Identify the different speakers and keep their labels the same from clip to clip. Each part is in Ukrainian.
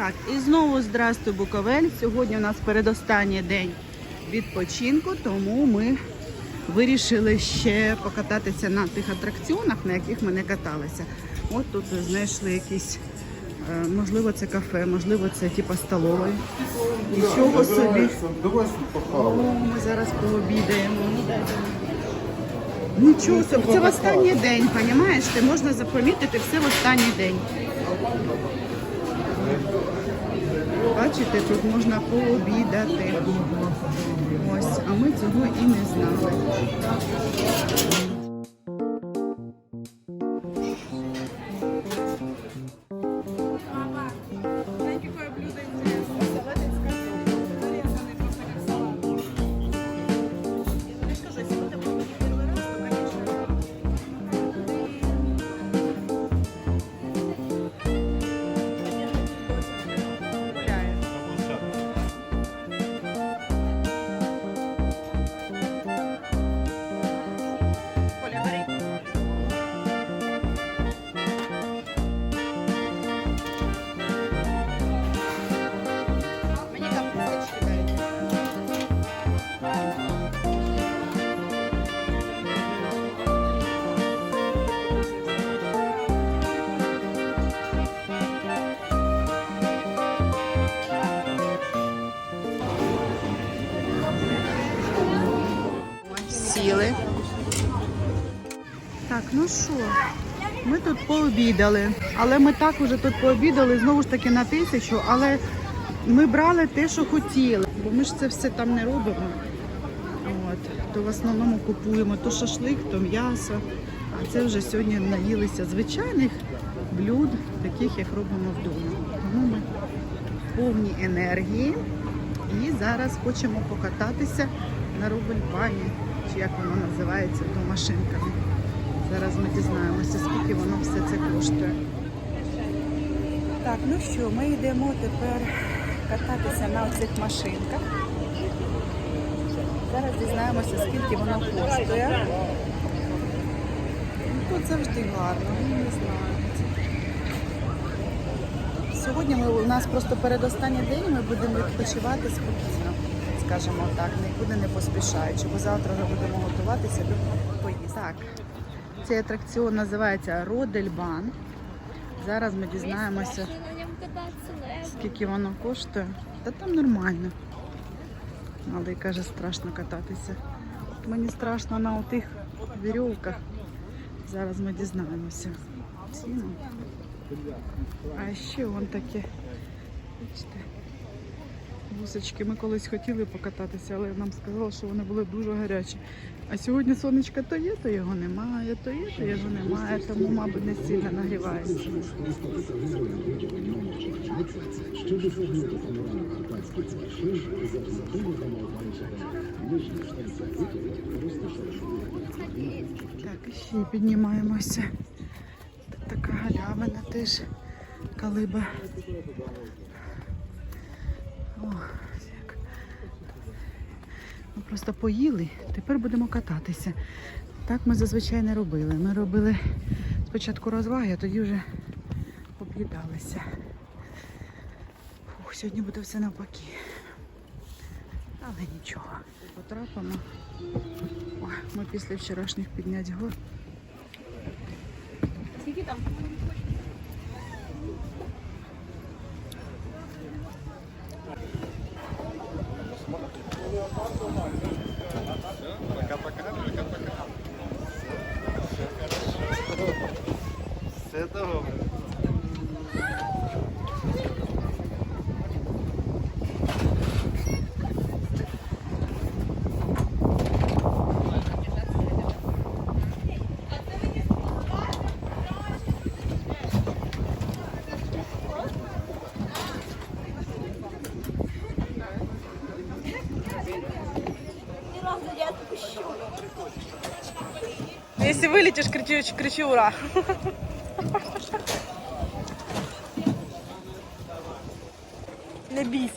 Speaker 1: Так, і знову здрастуй, Буковель. Сьогодні у нас передостанній день відпочинку, тому ми вирішили ще покататися на тих атракціонах, на яких ми не каталися. От тут знайшли якісь, е, можливо, це кафе, можливо, це типа столової. Нічого собі. О, ми зараз пообідаємо. Нічого собі, це в останній день, розумієш? Можна запомітити все в останній день. Бачите, тут можна пообідати. Ось, а ми цього і не знали. Сіли. Так, ну що, ми тут пообідали, але ми так уже тут пообідали знову ж таки на тисячу, але ми брали те, що хотіли, бо ми ж це все там не робимо. От, то в основному купуємо то шашлик, то м'ясо. А це вже сьогодні наїлися звичайних блюд, таких як робимо вдома. Тому ми повні енергії і зараз хочемо покататися на рубль-бані, чи як воно називається, то машинками. Зараз ми дізнаємося, скільки воно все це коштує. Так, ну що, ми йдемо тепер кататися на оцих машинках. Зараз дізнаємося, скільки воно коштує. Ну, Тут завжди гарно, не знаю. Сьогодні ми, у нас просто передостанній день ми будемо відпочивати спокійно, скажімо так, нікуди не поспішаючи, бо завтра вже будемо готуватися до поїздки. Так, цей атракціон називається Родельбан. Зараз ми дізнаємося, скільки воно коштує. Та там нормально. Але каже, страшно кататися. Мені страшно на тих вірьовках. Зараз ми дізнаємося. Ціну. А ще вон таке. Бачите. Вусочки. Ми колись хотіли покататися, але нам сказали, що вони були дуже гарячі. А сьогодні сонечка то є, то його немає, то є, то його немає, тому, мабуть, не сильно нагрівається. Так, і ще піднімаємося. Така галявина теж калиба. О, як. Ми просто поїли, тепер будемо кататися. Так ми зазвичай не робили. Ми робили спочатку розваги, а тоді вже об'їдалися. Фух, сьогодні буде все навпаки. Але нічого. Потрапимо. Ми після вчорашніх піднять гор.
Speaker 2: Скільки там?
Speaker 3: Pra cá, pra cá, pra cá, pra cá.
Speaker 4: Senta, Если вылетишь, кричи, кричи ура. Не.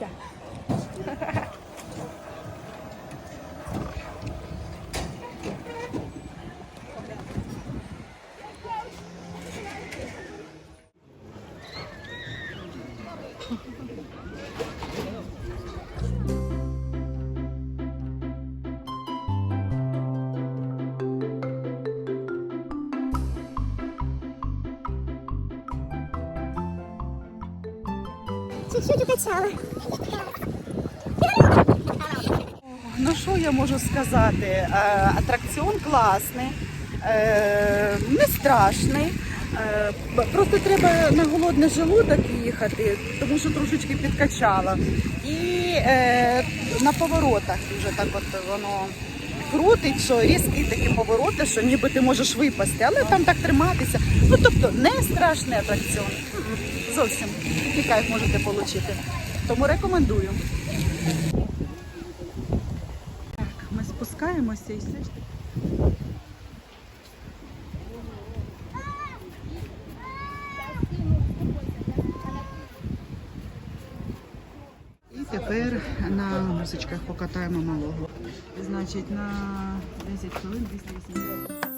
Speaker 1: Ну що я можу сказати? Е, Атракціон класний, е, не страшний. Е, Просто треба на голодний желудок їхати, тому що трошечки підкачала. І на поворотах дуже так от воно крутить, що різкі такі повороти, що ніби ти можеш випасти, але там так триматися. Ну тобто не страшний атракціон. Зовсім такий кайф можете отримати. Тому рекомендую. Так, ми спускаємося і все ж таки. І тепер на музичках покатаємо малого. Значить, на 10 хвилин 280.